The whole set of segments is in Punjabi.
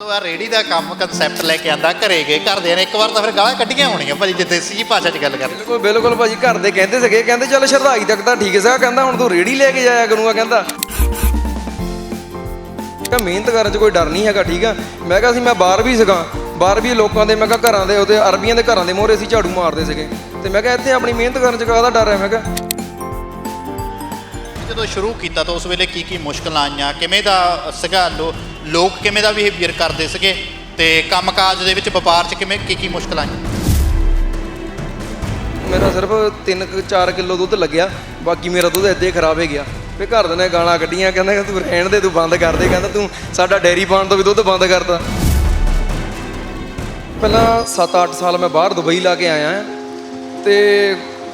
ਉਹ ਆ ਰੇੜੀ ਦਾ ਕੰਮ ਕਨਸੈਪਟ ਲੈ ਕੇ ਆਂਦਾ ਘਰੇ ਗਏ ਘਰਦਿਆਂ ਨੇ ਇੱਕ ਵਾਰ ਤਾਂ ਫਿਰ ਗਾਲਾਂ ਕੱਢੀਆਂ ਹੋਣੀਆਂ ਭਾਜੀ ਜੇ ਦੇਸੀ ਜੀ ਭਾਸ਼ਾ 'ਚ ਗੱਲ ਕਰ ਬਿਲਕੁਲ ਬਿਲਕੁਲ ਭਾਜੀ ਘਰ ਦੇ ਕਹਿੰਦੇ ਸੀਗੇ ਕਹਿੰਦੇ ਚੱਲ ਸ਼ਰਧਾਈ ਤੱਕ ਤਾਂ ਠੀਕ ਸੀਗਾ ਕਹਿੰਦਾ ਹੁਣ ਤੂੰ ਰੇੜੀ ਲੈ ਕੇ ਜਾਇਆ ਕਰੂੰਗਾ ਕਹਿੰਦਾ। ਕਿ ਮਿਹਨਤ ਕਰਨ 'ਚ ਕੋਈ ਡਰ ਨਹੀਂ ਹੈਗਾ ਠੀਕ ਆ? ਮੈਂ ਕਿਹਾ ਸੀ ਮੈਂ ਬਾਹਰ ਵੀ ਸੀਗਾ ਬਾਹਰ ਵੀ ਲੋਕਾਂ ਦੇ ਮੈਂ ਕਿਹਾ ਘਰਾਂ ਦੇ ਉਹਦੇ ਅਰਬੀਆਂ ਦੇ ਘਰਾਂ ਦੇ ਮੋਹਰੇ ਸੀ ਝਾੜੂ ਮਾਰਦੇ ਸੀਗੇ। ਤੇ ਮੈਂ ਕਿਹਾ ਇੱਥੇ ਆਪਣੀ ਮਿਹਨਤ ਕਰਨ 'ਚ ਕਾਹਦਾ ਡਰ ਹੈ ਮੈਂ ਕਿਹਾ? ਜਦੋਂ ਸ਼ੁਰੂ ਕੀਤਾ ਤਾਂ ਉਸ ਵੇਲੇ ਕੀ ਕੀ ਮੁਸ਼ਕਲਾਂ ਆਈਆਂ? ਕਿਵੇਂ ਦਾ ਸੀਗਾ ਲੋ- ਲੋਕ ਕਿਵੇਂ ਦਾ ਬਿਹੇਵੀਅਰ ਕਰਦੇ ਸੀਗੇ ਤੇ ਕੰਮਕਾਜ ਦੇ ਵਿੱਚ ਵਪਾਰ 'ਚ ਕਿਵੇਂ ਕੀ ਕੀ ਮੁਸ਼ਕਲਾਂ ਆਈਆਂ? ਮੇਰਾ ਸਿਰਫ 3-4 ਕਿਲੋ ਦੁੱਧ ਲੱਗਿਆ, ਬਾਕੀ ਮੇਰਾ ਦੁੱਧ ਇੱਦਾਂ ਹੀ ਖਰਾਬ ਹੋ ਗਿਆ ਫੇ ਘਰ ਦੇ ਨੇ ਗਾਲਾਂ ਕੱਢੀਆਂ, ਕਹਿੰਦਾ ਤੂੰ ਰਹਿਣ ਦੇ, ਤੂੰ ਬੰਦ ਕਰ ਦੇ, ਕਹਿੰਦਾ ਤੂੰ ਸਾਡਾ ਡੈਰੀ ਪਾਉਣ ਤੋਂ ਵੀ ਦੁੱਧ ਬੰਦ ਕਰਤਾ। ਪਹਿਲਾਂ 7-8 ਸਾਲ ਮੈਂ ਬਾਹਰ ਦੁਬਈ ਲਾ ਕੇ ਆਇਆ ਹਾਂ ਤੇ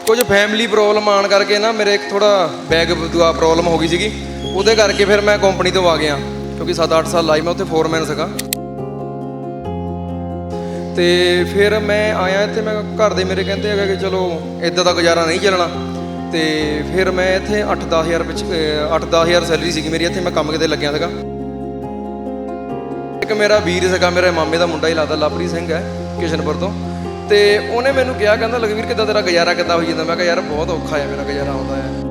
ਕੁਝ ਫੈਮਿਲੀ ਪ੍ਰੋਬਲਮ ਆਣ ਕਰਕੇ ਨਾ ਮੇਰੇ ਇੱਕ ਥੋੜਾ ਬੈਗ ਦੁਆ ਪ੍ਰੋਬਲਮ ਹੋ ਗਈ ਸੀਗੀ। ਉਹਦੇ ਕਰਕੇ ਫਿਰ ਮੈਂ ਕੰਪਨੀ ਤੋਂ ਆ ਗਿਆ। ਕਿਉਂਕਿ 7-8 ਸਾਲ ਲਾਈ ਮੈਂ ਉੱਥੇ ਫੋਰਮੈਨ ਸੀਗਾ। ਤੇ ਫਿਰ ਮੈਂ ਆਇਆ ਇੱਥੇ, ਮੈਂ ਘਰ ਦੇ ਮੇਰੇ ਕਹਿੰਦੇ ਹੈਗਾ ਕਿ ਚਲੋ ਇਦਾਂ ਦਾ ਗੁਜ਼ਾਰਾ ਨਹੀਂ ਚੱਲਣਾ। ਤੇ ਫਿਰ ਮੈਂ ਇੱਥੇ 8-10000 ਵਿੱਚ 8-10000 ਸੈਲਰੀ ਸੀਗੀ ਮੇਰੀ, ਇੱਥੇ ਮੈਂ ਕੰਮ ਕਿਤੇ ਲੱਗਿਆ ਸੀਗਾ। ਇੱਕ ਮੇਰਾ ਵੀਰ ਸੀਗਾ, ਮੇਰੇ ਮਾਮੇ ਦਾ ਮੁੰਡਾ ਹੀ ਲੱਗਦਾ, ਲਵਪ੍ਰੀਤ ਸਿੰਘ ਹੈ, ਕਿਸ਼ਨਪੁਰ ਤੋਂ। ਤੇ ਉਹਨੇ ਮੈਨੂੰ ਕਿਹਾ, ਕਹਿੰਦਾ, ਲਖਵੀਰ, ਕਿੱਦਾਂ ਤੇਰਾ ਗੁਜ਼ਾਰਾ ਕਿੱਦਾਂ ਹੋਈ ਜਾਂਦਾ? ਮੈਂ ਕਿਹਾ, ਯਾਰ, ਬਹੁਤ ਔਖਾ ਹੈ, ਮੇਰਾ ਗੁਜ਼ਾਰਾ ਆਉਂਦਾ ਹੈ।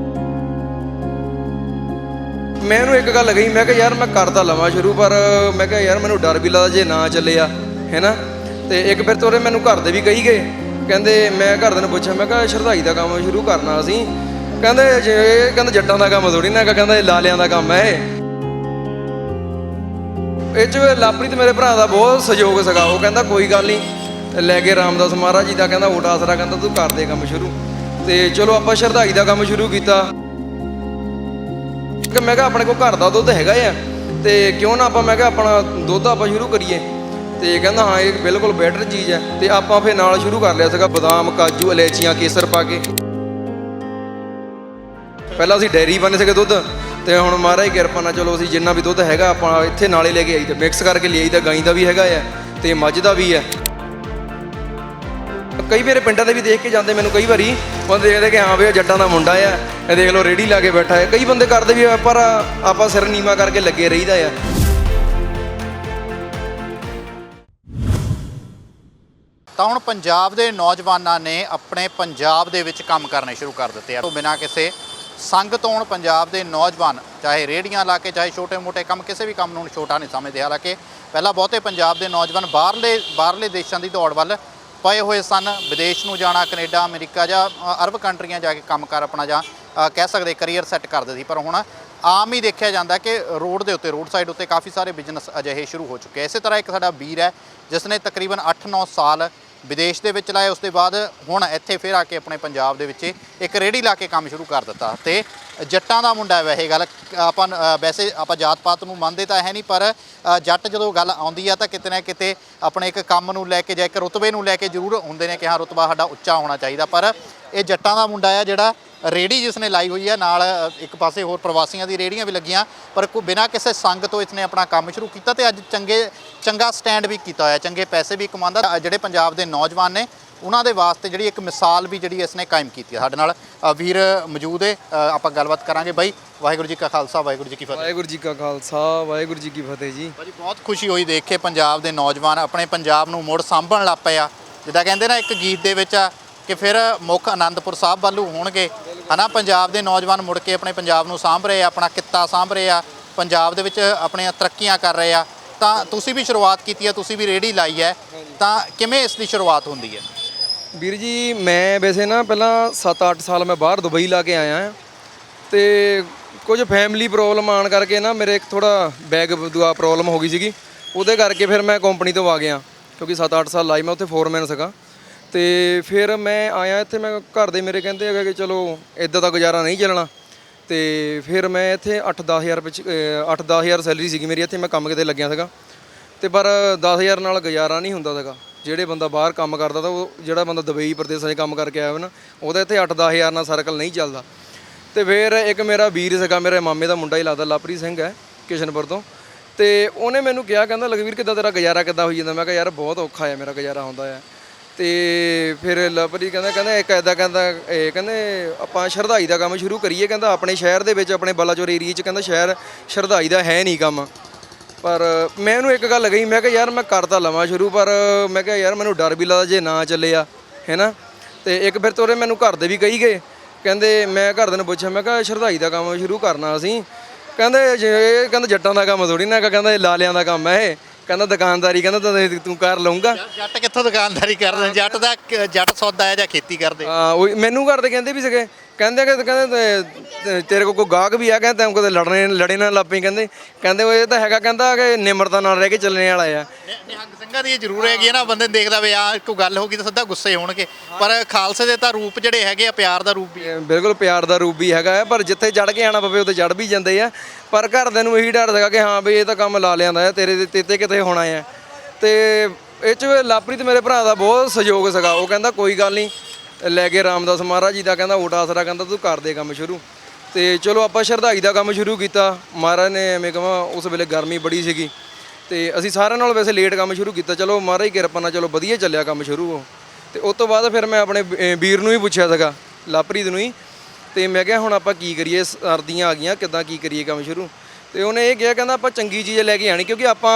ਮੈਂ ਉਹਨੂੰ ਇੱਕ ਗੱਲ ਕਹੀ, ਮੈਂ ਕਿਹਾ ਯਾਰ ਮੈਂ ਕਰਦਾ ਲਵਾਂ ਸ਼ੁਰੂ, ਪਰ ਮੈਂ ਕਿਹਾ ਯਾਰ ਮੈਨੂੰ ਡਰ ਵੀ ਲੱਗਦਾ ਜੇ ਨਾ ਚੱਲਿਆ, ਹੈਨਾ? ਤੇ ਇੱਕ ਫਿਰ ਤੋਰੇ ਮੈਨੂੰ ਘਰ ਦੇ ਵੀ ਕਹੀ ਗਏ, ਕਹਿੰਦੇ ਮੈਂ ਘਰ ਦੇ ਨੂੰ ਪੁੱਛਿਆ, ਮੈਂ ਕਿਹਾ ਸ਼ਰਧਾਈ ਦਾ ਕੰਮ ਸ਼ੁਰੂ ਕਰਨਾ ਅਸੀਂ। ਕਹਿੰਦੇ ਜੇ, ਕਹਿੰਦੇ ਜੱਟਾਂ ਦਾ ਕੰਮ ਥੋੜੀ ਨਾ ਕਹਿੰਦਾ ਇਹ ਲਾਲਿਆਂ ਦਾ ਕੰਮ ਹੈ ਇਹ। ਇਹ ਚ ਲਾਪਰੀ ਮੇਰੇ ਭਰਾ ਦਾ ਬਹੁਤ ਸਹਿਯੋਗ ਸੀਗਾ, ਉਹ ਕਹਿੰਦਾ ਕੋਈ ਗੱਲ ਨਹੀਂ ਲੈ ਕੇ ਰਾਮਦਾਸ ਮਹਾਰਾਜ ਜੀ ਦਾ ਕਹਿੰਦਾ ਓਟ ਆਸਰਾ, ਕਹਿੰਦਾ ਤੂੰ ਕਰ ਦੇ ਕੰਮ ਸ਼ੁਰੂ। ਤੇ ਚਲੋ ਆਪਾਂ ਸ਼ਰਧਾਈ ਦਾ ਕੰਮ ਸ਼ੁਰੂ ਕੀਤਾ। ਕਿ ਮੈਂ ਕਿਹਾ ਆਪਣੇ ਕੋਲ ਘਰ ਦਾ ਦੁੱਧ ਹੈਗਾ ਆ ਤੇ ਕਿਉਂ ਨਾ ਆਪਾਂ, ਮੈਂ ਕਿਹਾ ਆਪਣਾ ਦੁੱਧ ਆਪਾਂ ਸ਼ੁਰੂ ਕਰੀਏ। ਤੇ ਕਹਿੰਦਾ ਹਾਂ, ਇਹ ਬਿਲਕੁਲ ਬੈਟਰ ਚੀਜ਼ ਹੈ ਤੇ ਆਪਾਂ ਫਿਰ ਨਾਲ ਸ਼ੁਰੂ ਕਰ ਲਿਆ ਸੀਗਾ ਬਦਾਮ, ਕਾਜੂ, ਇਲਾਇਚੀਆਂ, ਕੇਸਰ ਪਾ ਕੇ। ਪਹਿਲਾਂ ਅਸੀਂ ਡੈਰੀ ਬਣੇ ਸੀਗੇ ਦੁੱਧ, ਤੇ ਹੁਣ ਮਹਾਰਾਜ ਕਿਰਪਾ ਨਾਲ ਚਲੋ ਅਸੀਂ ਜਿੰਨਾ ਵੀ ਦੁੱਧ ਹੈਗਾ ਆਪਾਂ ਇੱਥੇ ਨਾਲੇ ਲੈ ਕੇ ਆਈ ਮਿਕਸ ਕਰਕੇ ਲਿਆਈ ਤਾਂ ਗਾਈ ਦਾ ਵੀ ਹੈਗਾ ਆ ਤੇ ਮੱਝ ਦਾ ਵੀ ਹੈ ਕਈ ਮੇਰੇ ਪਿੰਡਾਂ ਦੇ ਵੀ ਦੇਖ ਕੇ ਜਾਂਦੇ ਮੈਨੂੰ ਕਈ ਵਾਰੀ ਉਹ ਦੇਖਦੇ ਕਿ ਹਾਂ ਵੀ ਇਹ ਜੱਟਾਂ ਦਾ ਮੁੰਡਾ ਆ ਇਹ ਦੇਖ ਲਓ ਰੇੜੀ ਲਾ ਕੇ ਬੈਠਾ ਹੈ। ਕਈ ਬੰਦੇ ਕਰਦੇ ਵੀ ਆ, ਪਰ ਆਪਾਂ ਸਿਰ ਨੀਵਾ ਕਰਕੇ ਲੱਗੇ ਰਹੀਦਾ ਆ। ਤਾਂ ਹੁਣ ਪੰਜਾਬ ਦੇ ਨੌਜਵਾਨਾਂ ਨੇ ਆਪਣੇ ਪੰਜਾਬ ਦੇ ਵਿੱਚ ਕੰਮ ਕਰਨੇ ਸ਼ੁਰੂ ਕਰ ਦਿੱਤੇ ਆ। ਤੋਂ ਬਿਨਾਂ ਕਿਸੇ ਸੰਗ ਤੋਂ ਹੁਣ ਪੰਜਾਬ ਦੇ ਨੌਜਵਾਨ ਚਾਹੇ ਰੇੜੀਆਂ ਲਾ ਕੇ ਚਾਹੇ ਛੋਟੇ-ਮੋਟੇ ਕੰਮ ਕਿਸੇ ਵੀ ਕੰਮ ਨੂੰ ਹੁਣ ਛੋਟਾ ਨਹੀਂ ਸਮਝਦੇ। ਹਾਲਾਂਕਿ ਪਹਿਲਾਂ ਬਹੁਤੇ ਪੰਜਾਬ ਦੇ ਨੌਜਵਾਨ ਬਾਹਰਲੇ ਬਾਹਰਲੇ ਦੇਸ਼ਾਂ ਦੀ ਦੌੜ ਵੱਲ ਪਏ ਹੋਏ ਸਨ। ਵਿਦੇਸ਼ ਨੂੰ ਜਾਣਾ, ਕੈਨੇਡਾ, ਅਮਰੀਕਾ ਜਾਂ ਅਰਬ ਕੰਟਰੀਆਂ ਜਾ ਕੇ ਕੰਮ ਕਰ ਆਪਣਾ ਜਾਂ ਕਹਿ ਸਕਦੇ ਕੈਰੀਅਰ ਸੈੱਟ ਕਰਦੇ ਸੀ ਪਰ ਹੁਣ ਆਮ ਹੀ ਦੇਖਿਆ ਜਾਂਦਾ ਕਿ ਰੋਡ ਦੇ ਉੱਤੇ ਰੋਡ ਸਾਈਡ ਉੱਤੇ ਕਾਫੀ ਸਾਰੇ ਬਿਜ਼ਨਸ ਅਜਿਹੇ ਸ਼ੁਰੂ ਹੋ ਚੁੱਕੇ ਇਸੇ ਤਰ੍ਹਾਂ ਇੱਕ ਸਾਡਾ ਵੀਰ ਹੈ ਜਿਸ ਨੇ ਤਕਰੀਬਨ 8-9 ਸਾਲ ਵਿਦੇਸ਼ ਦੇ ਵਿੱਚ ਲਾਏ ਉਸ ਤੋਂ ਬਾਅਦ ਹੁਣ ਇੱਥੇ ਫਿਰ ਆ ਕੇ ਆਪਣੇ ਪੰਜਾਬ ਦੇ ਵਿੱਚ ਇੱਕ ਰੇੜੀ ਲਾ ਕੇ ਕੰਮ ਸ਼ੁਰੂ ਕਰ ਦਿੱਤਾ। ਤੇ ਜੱਟਾਂ ਦਾ ਮੁੰਡਾ ਹੈ ਵੈਸੇ ਗੱਲ। ਆਪਾਂ ਵੈਸੇ ਆਪਾਂ ਜਾਤ ਪਾਤ ਨੂੰ ਮੰਨਦੇ ਤਾਂ ਹੈ ਨਹੀਂ, ਪਰ ਜੱਟ ਜਦੋਂ ਗੱਲ ਆਉਂਦੀ ਆ ਤਾਂ ਕਿਤੇ ਨਾ ਕਿਤੇ ਆਪਣੇ ਇੱਕ ਕੰਮ ਨੂੰ ਲੈ ਕੇ ਜਾਂ ਇੱਕ ਰੁਤਬੇ ਨੂੰ ਲੈ ਕੇ ਜ਼ਰੂਰ ਹੁੰਦੇ ਨੇ ਕਿ ਹਾਂ, ਰੁਤਬਾ ਸਾਡਾ ਉੱਚਾ ਹੋਣਾ ਚਾਹੀਦਾ। ਪਰ ਇਹ ਜੱਟਾਂ ਦਾ ਮੁੰਡਾ ਆ ਜਿਹੜਾ ਰੇੜੀ ਜਿਸ ਨੇ ਲਾਈ ਹੋਈ ਹੈ ਨਾਲ ਇੱਕ ਪਾਸੇ ਹੋਰ ਪ੍ਰਵਾਸੀਆਂ ਦੀ ਰੇੜੀਆਂ ਵੀ ਲੱਗੀਆਂ, ਪਰ ਕੋਈ ਬਿਨਾਂ ਕਿਸੇ ਸੰਗ ਤੋਂ ਇਸਨੇ ਆਪਣਾ ਕੰਮ ਸ਼ੁਰੂ ਕੀਤਾ ਤੇ ਅੱਜ ਚੰਗੇ, ਚੰਗਾ ਸਟੈਂਡ ਵੀ ਕੀਤਾ ਹੋਇਆ, ਚੰਗੇ ਪੈਸੇ ਵੀ ਕਮਾਉਂਦਾ। ਜਿਹੜੇ ਪੰਜਾਬ ਦੇ ਨੌਜਵਾਨ ਨੇ ਉਹਨਾਂ ਦੇ ਵਾਸਤੇ ਜਿਹੜੀ ਇੱਕ ਮਿਸਾਲ ਵੀ ਜਿਹੜੀ ਇਸਨੇ ਕਾਇਮ ਕੀਤੀ ਹੈ। ਸਾਡੇ ਨਾਲ ਅ, ਵੀਰ ਮੌਜੂਦ ਹੈ। ਅ, ਆਪਾਂ ਗੱਲਬਾਤ ਕਰਾਂਗੇ। ਬਾਈ ਵਾਹਿਗੁਰੂ ਜੀ ਕਾ ਖਾਲਸਾ ਵਾਹਿਗੁਰੂ ਜੀ ਕੀ ਫਤਿਹ। ਵਾਹਿਗੁਰੂ ਜੀ ਕਾ ਖਾਲਸਾ ਵਾਹਿਗੁਰੂ ਜੀ ਕੀ ਫਤਿਹ ਜੀ। ਭਾਜੀ ਬਹੁਤ ਖੁਸ਼ੀ ਹੋਈ ਦੇਖ ਕੇ ਪੰਜਾਬ ਦੇ ਨੌਜਵਾਨ ਆਪਣੇ ਪੰਜਾਬ ਨੂੰ ਮੁੜ ਸਾਂਭਣ ਲੱਗ ਪਏ ਆ। ਜਿੱਦਾਂ ਕਹਿੰਦੇ ਨਾ ਇੱਕ ਗੀਤ ਦੇ ਵਿੱਚ ਆ ਕਿ ਫਿਰ ਮੁੱਖ ਆਨੰਦਪੁਰ ਸਾਹਿਬ ਵੱਲੋਂ ਹੋਣਗੇ। ਹਨਾ ਪੰਜਾਬ ਦੇ ਨੌਜਵਾਨ ਮੁੜ ਕੇ ਆਪਣੇ ਪੰਜਾਬ ਨੂੰ ਸਾਂਭ ਰਹੇ ਆ ਆਪਣਾ ਕਿੱਤਾ ਸਾਂਭ ਰਹੇ ਆ ਪੰਜਾਬ ਦੇ ਵਿੱਚ ਆਪਣੀਆਂ ਤਰੱਕੀਆਂ ਕਰ ਰਹੇ ਆ। ਤਾਂ ਤੁਸੀਂ ਵੀ ਸ਼ੁਰੂਆਤ ਕੀਤੀ ਹੈ ਤੁਸੀਂ ਵੀ ਰੇੜੀ ਲਾਈ ਹੈ। ਤਾਂ ਕਿਵੇਂ ਇਸ ਦੀ ਸ਼ੁਰੂਆਤ ਹੁੰਦੀ ਹੈ? ਵੀਰ ਜੀ, ਮੈਂ ਵੈਸੇ ਨਾ ਪਹਿਲਾਂ 7-8 ਸਾਲ ਮੈਂ ਬਾਹਰ ਦੁਬਈ ਲਾ ਕੇ ਆਇਆ ਹਾਂ ਤੇ ਕੁਝ ਫੈਮਿਲੀ ਪ੍ਰੋਬਲਮ ਆਣ ਕਰਕੇ ਨਾ ਮੇਰੇ ਇੱਕ ਥੋੜਾ ਬੈਗ ਦੁਆ ਪ੍ਰੋਬਲਮ ਹੋ ਗਈ ਸੀਗੀ। ਉਹਦੇ ਕਰਕੇ ਫਿਰ ਮੈਂ ਕੰਪਨੀ ਤੋਂ ਆ ਗਿਆ, ਕਿਉਂਕਿ 7-8 ਸਾਲ ਲਾਈ ਮੈਂ ਉੱਥੇ ਫੋਰਮੈਨ ਸੀਗਾ। ਤੇ ਫਿਰ ਮੈਂ ਆਇਆ ਇੱਥੇ, ਮੈਂ ਘਰ ਦੇ ਮੇਰੇ ਕਹਿੰਦੇ ਹੈਗੇ ਕਿ ਚਲੋ ਇਦਾਂ ਦਾ ਗੁਜ਼ਾਰਾ ਨਹੀਂ ਚੱਲਣਾ। ਤੇ ਫਿਰ ਮੈਂ ਇੱਥੇ 8-10000 ਵਿੱਚ 8-10000 ਸੈਲਰੀ ਸੀਗੀ ਮੇਰੀ, ਇੱਥੇ ਮੈਂ ਕੰਮ ਕਿਤੇ ਲੱਗਿਆ ਸੀਗਾ। ਤੇ ਪਰ 10000 ਨਾਲ ਗੁਜ਼ਾਰਾ ਨਹੀਂ ਹੁੰਦਾ ਸੀਗਾ। ਜਿਹੜੇ ਬੰਦਾ ਬਾਹਰ ਕੰਮ ਕਰਦਾ ਤਾਂ ਉਹ ਜਿਹੜਾ ਬੰਦਾ ਦੁਬਈ ਪ੍ਰਦੇਸ਼ਾਂ 'ਚ ਕੰਮ ਕਰਕੇ ਆਇਆ ਹੋਵੇ ਨਾ, ਉਹਦਾ ਇੱਥੇ 8-10000 ਨਾਲ ਸਰਕਲ ਨਹੀਂ ਚੱਲਦਾ। ਤੇ ਫਿਰ ਇੱਕ ਮੇਰਾ ਵੀਰ ਸੀਗਾ, ਮੇਰੇ ਮਾਮੇ ਦਾ ਮੁੰਡਾ ਹੀ ਲੱਗਦਾ, ਲਵਪ੍ਰੀਤ ਸਿੰਘ ਹੈ, ਕਿਸ਼ਨਪੁਰ ਤੋਂ। ਤੇ ਉਹਨੇ ਮੈਨੂੰ ਕਿਹਾ, ਕਹਿੰਦਾ, ਲਖਵੀਰ, ਕਿੱਦਾਂ ਤੇਰਾ ਗੁਜ਼ਾਰਾ ਕਿੱਦਾਂ ਹੋਈ ਜਾਂਦਾ? ਮੈਂ ਕਿਹਾ, ਯਾਰ, ਬਹੁਤ ਔਖਾ ਹੈ, ਮੇਰਾ ਗੁਜ਼ਾਰਾ ਹੁੰਦਾ ਹੈ ਤੇ ਫਿਰ ਲਵਪ੍ਰੀਤ ਕਹਿੰਦਾ ਕਹਿੰਦਾ, ਇੱਕ ਐਦਾ ਕਹਿੰਦਾ, ਇਹ ਕਹਿੰਦੇ, ਆਪਾਂ ਸ਼ਰਧਾਈ ਦਾ ਕੰਮ ਸ਼ੁਰੂ ਕਰੀਏ। ਕਹਿੰਦਾ, ਆਪਣੇ ਸ਼ਹਿਰ ਦੇ ਵਿੱਚ, ਆਪਣੇ ਬਲਾਚੌਰ ਏਰੀਆ 'ਚ, ਕਹਿੰਦਾ, ਸ਼ਹਿਰ ਸ਼ਰਧਾਈ ਦਾ ਹੈ ਨਹੀਂ ਕੰਮ। ਪਰ ਮੈਂ ਉਹਨੂੰ ਇੱਕ ਗੱਲ ਕਹੀ ਮੈਂ ਕਿਹਾ ਯਾਰ ਮੈਂ ਕਰ ਤਾਂ ਲਵਾਂ ਸ਼ੁਰੂ ਪਰ ਮੈਂ ਕਿਹਾ ਯਾਰ ਮੈਨੂੰ ਡਰ ਵੀ ਲੱਗਦਾ ਜੇ ਨਾ ਚੱਲਿਆ ਹੈਨਾ? ਤੇ ਇੱਕ ਫਿਰ ਤੋਰੇ ਮੈਨੂੰ ਘਰ ਦੇ ਵੀ ਕਹੀ ਗਏ ਕਹਿੰਦੇ ਮੈਂ ਘਰਦਿਆਂ ਨੂੰ ਪੁੱਛਿਆ ਮੈਂ ਕਿਹਾ ਸ਼ਰਧਾਈ ਦਾ ਕੰਮ ਸ਼ੁਰੂ ਕਰਨਾ ਅਸੀਂ ਕਹਿੰਦੇ ਜੇ ਇਹ ਕਹਿੰਦਾ ਜੱਟਾਂ ਦਾ ਕੰਮ ਥੋੜੀ ਨਾ ਕਹਿੰਦਾ ਇਹ ਲਾਲਿਆਂ ਦਾ ਕੰਮ ਹੈ ਇਹ। ਕਹਿੰਦਾ ਦੁਕਾਨਦਾਰੀ ਕਹਿੰਦਾ ਤਾਂ ਤੂੰ ਕਰ ਲਊਂਗਾ। ਜੱਟ ਕਿੱਥੋਂ ਦੁਕਾਨਦਾਰੀ ਕਰਦੇ? ਜੱਟ ਦਾ ਜੱਟ ਸੌਦਾ ਹੈ ਜਾਂ ਖੇਤੀ ਕਰਦੇ? ਹਾਂ ਉਹ ਮੈਨੂੰ ਘਰ ਦੇ ਕਹਿੰਦੇ ਵੀ ਸੀਗੇ ਕਹਿੰਦੇ ਕਿ ਕਹਿੰਦੇ ਤੇ- ਤੇ ਤੇਰੇ ਕੋਲ ਕੋਈ ਗਾਹਕ ਵੀ ਆ ਕਹਿੰਦੇ ਤੈਨੂੰ ਕਦੇ ਲੜਨੇ ਲੜੇ ਨਾ ਲੱਪੀ ਕਹਿੰਦੇ ਕਹਿੰਦੇ ਉਹ ਇਹ ਤਾਂ ਹੈਗਾ ਕਹਿੰਦਾ ਕਿ ਨਿਮਰਤਾ ਨਾਲ ਰਹਿ ਕੇ ਚੱਲਣੇ ਵਾਲਾ ਆ। ਨਿਹੰਗ ਸਿੰਘਾਂ ਦੀ ਇਹ ਜ਼ਰੂਰ ਹੈਗੀ ਹੈ ਨਾ ਬੰਦੇ ਨੂੰ ਦੇਖਦਾ ਵੀ ਆ ਕੋਈ ਗੱਲ ਹੋ ਗਈ ਤਾਂ ਸਿੱਧਾ ਗੁੱਸੇ ਹੋਣਗੇ। ਪਰ ਖਾਲਸੇ ਦੇ ਤਾਂ ਰੂਪ ਜਿਹੜੇ ਹੈਗੇ ਆ ਪਿਆਰ ਦਾ ਰੂਪ ਵੀ ਹੈ ਬਿਲਕੁਲ ਪਿਆਰ ਦਾ ਰੂਪ ਵੀ ਹੈਗਾ ਹੈ ਪਰ ਜਿੱਥੇ ਚੜ ਕੇ ਆਣਾ ਪਵੇ ਉੱਥੇ ਚੜ ਵੀ ਜਾਂਦੇ ਆ। ਪਰ ਘਰਦਿਆਂ ਨੂੰ ਇਹੀ ਡਰ ਸੀਗਾ ਕਿ ਹਾਂ ਬਈ ਇਹ ਤਾਂ ਕੰਮ ਲਾ ਲਿਆਂਦਾ ਹੈ ਤੇਰੇ ਤੇ ਤੇਤੇ ਕਿਤੇ ਹੋਣਾ ਹੈ ਤੇ ਇਹ ਚ ਲਾਪ੍ਰੀਤ ਮੇਰੇ ਭਰਾ ਦਾ ਬਹੁਤ ਸਹਿਯੋਗ ਸੀਗਾ ਉਹ ਕਹਿੰਦਾ ਕੋਈ ਗੱਲ ਨਹੀਂ ਲੈ ਕੇ ਰਾਮਦਾਸ ਮਹਾਰਾਜ ਜੀ ਦਾ ਕਹਿੰਦਾ ਓਟ ਆਸਰਾ ਕਹਿੰਦਾ, ਤੂੰ ਕਰ ਦੇ ਕੰਮ ਸ਼ੁਰੂ। ਤੇ ਚਲੋ ਆਪਾਂ ਸ਼ਰਧਾਈ ਦਾ ਕੰਮ ਸ਼ੁਰੂ ਕੀਤਾ। ਮਹਾਰਾਜ ਨੇ ਐਵੇਂ ਕਹਾਂ, ਉਸ ਵੇਲੇ ਗਰਮੀ ਬੜੀ ਸੀਗੀ। ਤੇ ਅਸੀਂ ਸਾਰਿਆਂ ਨਾਲ ਵੈਸੇ ਲੇਟ ਕੰਮ ਸ਼ੁਰੂ ਕੀਤਾ। ਚਲੋ ਮਹਾਰਾਜ ਕਿਰਪਾ ਨਾਲ ਚਲੋ ਵਧੀਆ ਚੱਲਿਆ ਕੰਮ ਸ਼ੁਰੂ। ਉਹ ਤੇ ਉਸ ਤੋਂ ਬਾਅਦ ਫਿਰ ਮੈਂ ਆਪਣੇ ਵੀਰ ਨੂੰ ਹੀ ਪੁੱਛਿਆ ਸੀਗਾ ਲਾਪ੍ਰੀਤ ਨੂੰ ਹੀ ਤੇ ਮੈਂ ਕਿਹਾ, ਹੁਣ ਆਪਾਂ ਕੀ ਕਰੀਏ? ਸਰਦੀਆਂ ਆ ਗਈਆਂ, ਕਿੱਦਾਂ ਕੀ ਕਰੀਏ ਕੰਮ ਸ਼ੁਰੂ? ਤੇ ਉਹਨੇ ਇਹ ਕਿਹਾ, ਕਹਿੰਦਾ ਆਪਾਂ ਚੰਗੀ ਚੀਜ਼ ਲੈ ਕੇ ਆਣੀ ਕਿਉਂਕਿ ਆਪਾਂ